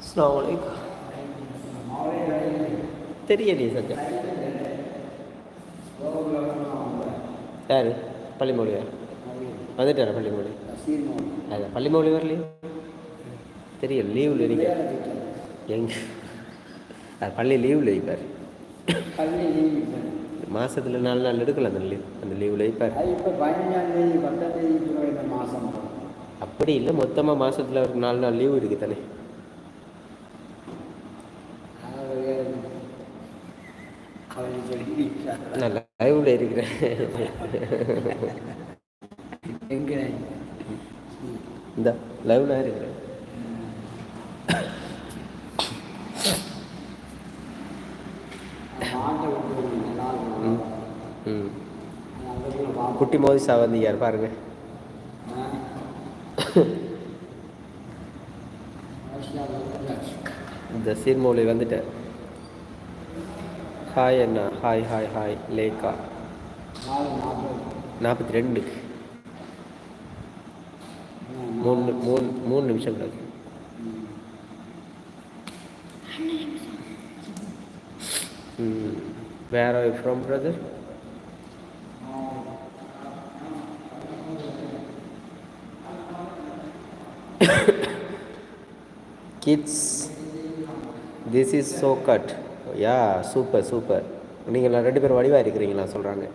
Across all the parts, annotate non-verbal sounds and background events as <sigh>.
அஸ்லாம் வலைக்கம் தெரியலையே சத்தியம். யார்? பள்ளிமொழியா? வந்துட்டாரா பள்ளிமொழி? அதான் பள்ளிமொழி வரலையே. தெரியல லீவில் இருக்க? எங்க? அது பள்ளி லீவில் வைப்பார். மாதத்தில் நாலு நாள் எடுக்கலாம் அந்த லீவ் அந்த லீவில் வைப்பார். அப்படி இல்லை மொத்தமாக மாதத்தில் ஒரு நாலு நாள் லீவு இருக்குது தானே. சொல்லி நான் லைவில் இருக்கிறேன். எங்கே? இந்த லைவ்ல இருக்கிறேன். குட்டி மோதி சாவந்தியார் பாருங்க. இந்த சீர்மொழி வந்துட்டேன். ஹாய் அண்ணா ஹாய் ஹாய் ஹாய் லேக்கா நாற்பத்தி ரெண்டு மூணு மூணு மூணு நிமிஷம் கிடக்கு ம் where are from brother kids this is so cut yeah super super நீங்கள் ரெண்டு பேரும் வடிவாக இருக்கிறீங்களா சொல்கிறாங்க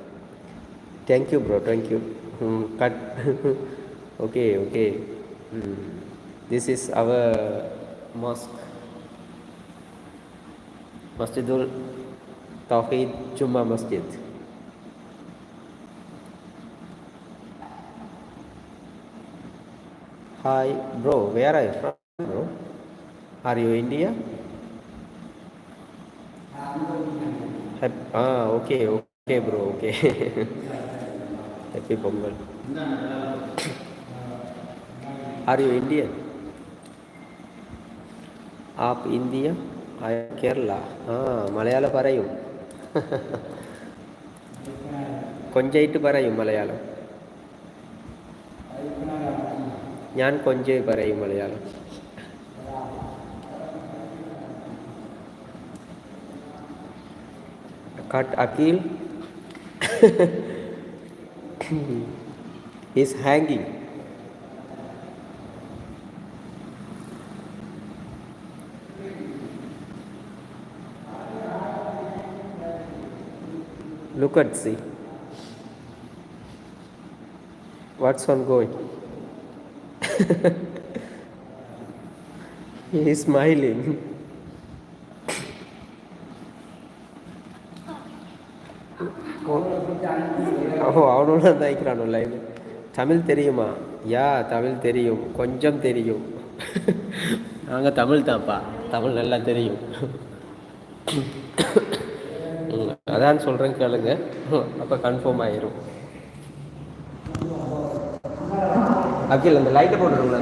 தேங்க்யூ ப்ரோ தேங்க்யூ ம் cut okay okay this is our mosque Masjidul Tawheed Jumma Masjid Hi, bro. Where are you from, bro? Are you India? Hap- ah, okay, okay, bro. Okay. Happy Pongal. Are you Indian? आप India आय കേരള ആ മലയാളം പറയും കൊഞ്ചായിട്ട് പറയും മലയാളം ഞാൻ കൊഞ്ചേ പറയും Malayalam cut Akil <coughs> is hanging. Look at see. What's on going? <laughs> he is smiling. ஓ அவனோட தான் live Tamil தெரியுமா? யா தமிழ் தெரியும். கொஞ்சம் தெரியும். நாங்கள் தமிழ் தான்ப்பா. தமிழ் நல்லா தெரியும். அதான் சொல்கிறேன் கேளுங்க. அப்போ கன்ஃபார்ம் ஆயிரும். அகில் அந்த லைட்டை போட்டுருங்களா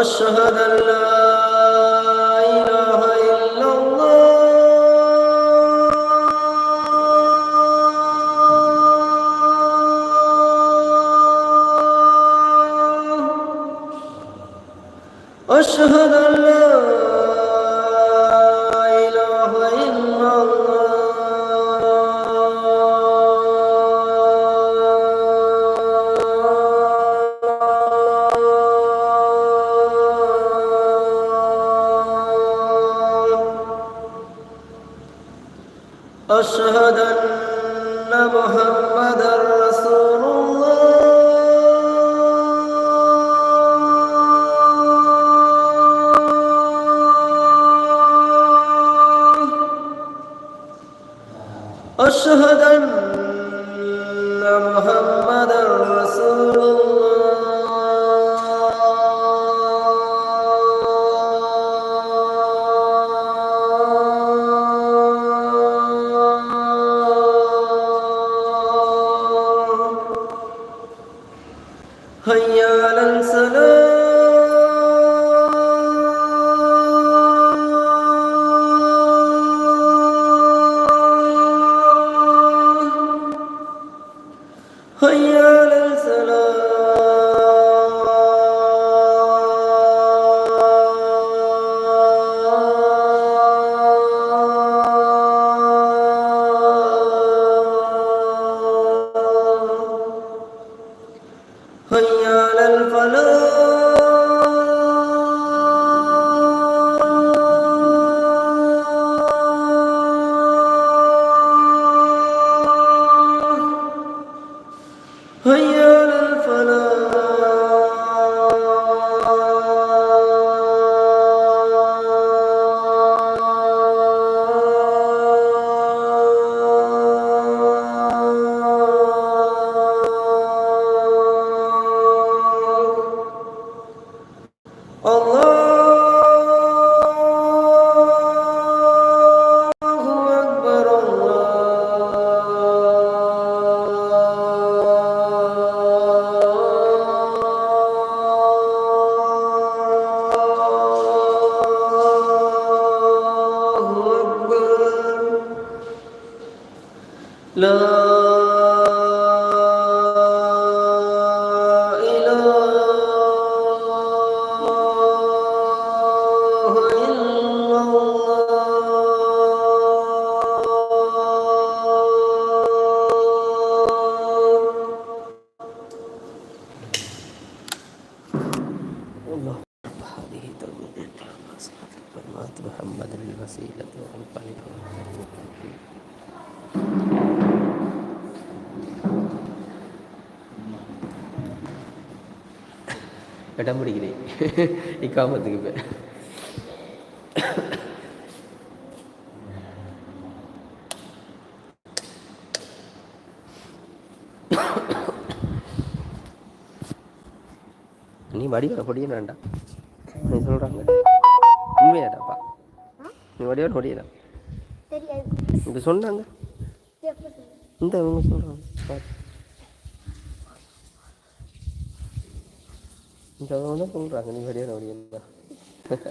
أشهد أن لا إله إلا الله أشهد أن أشهد Love. இடம் பிடிக்கிறேன் இக்காமத்துக்கு இப்போ. நீ வடிவ பொடிய வேண்டாம். நீ சொல்கிறாங்க உண்மையாடாப்பா நீ வடிவ பொடியடா தெரியாது. இப்படி சொன்னாங்க. இந்த அவங்க சொல்கிறாங்க பாரு இந்த தான் சொல்கிறாங்க நீ வடிவ வடிவா <laughs>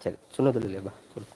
சரி சொன்னதில்லையாப்பா சொல்லு.